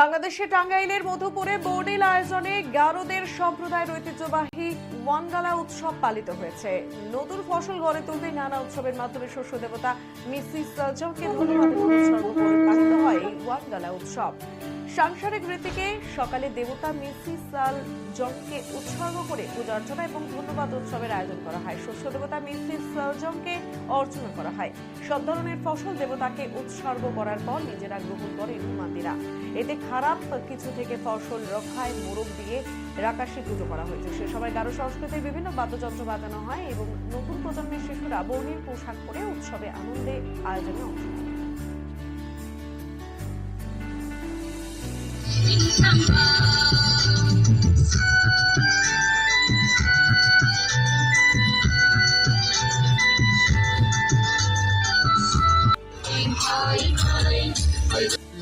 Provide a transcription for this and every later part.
বাংলাদেশের টাঙ্গাইলের মধুপুরে বোর্ডিল আয়োজনে গারোদের সম্প্রদায়ের ঐতিহ্যবাহী ওয়ানগালা উৎসব পালিত হয়েছে। নতুন ফসল গড়ে তুলতে নানা উৎসবের মাধ্যমে শস্য দেবতা মিসিস সজকে ধন্যবাদ করে এই ওয়ানগালা উৎসব। সাংসারিক রীতিকে সকালে দেবতা মিসিস সাল জংকে উৎসর্গ করে পূজা অর্চনা এবং ধন্যবাদ উৎসবের আয়োজন করা হয়। শস্য দেবতা মিসিস সালজংকে অর্চনা করা হয়। সব ধরনের ফসল দেবতাকে উৎসর্গ করার পর নিজেরা গ্রহণ করেন হুমাতিরা এতে খারাপ কিছু থেকে ফসল রক্ষায় মোরগ দিয়ে রাকাশি পুজো করা হয়েছে। সে সময় গারো সংস্কৃতির বিভিন্ন বাদ্যযন্ত্র বাজানো হয় এবং নতুন প্রজন্মের শিশুরা বর্ণিল পোশাক পরে উৎসবে আনন্দে আয়োজনে অংশ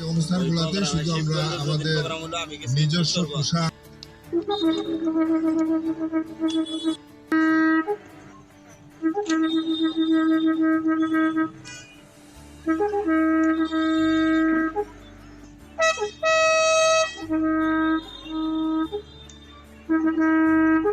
অনুষ্ঠানগুলোতে শুধু আমরা আমাদের নিজস্ব পোশাক।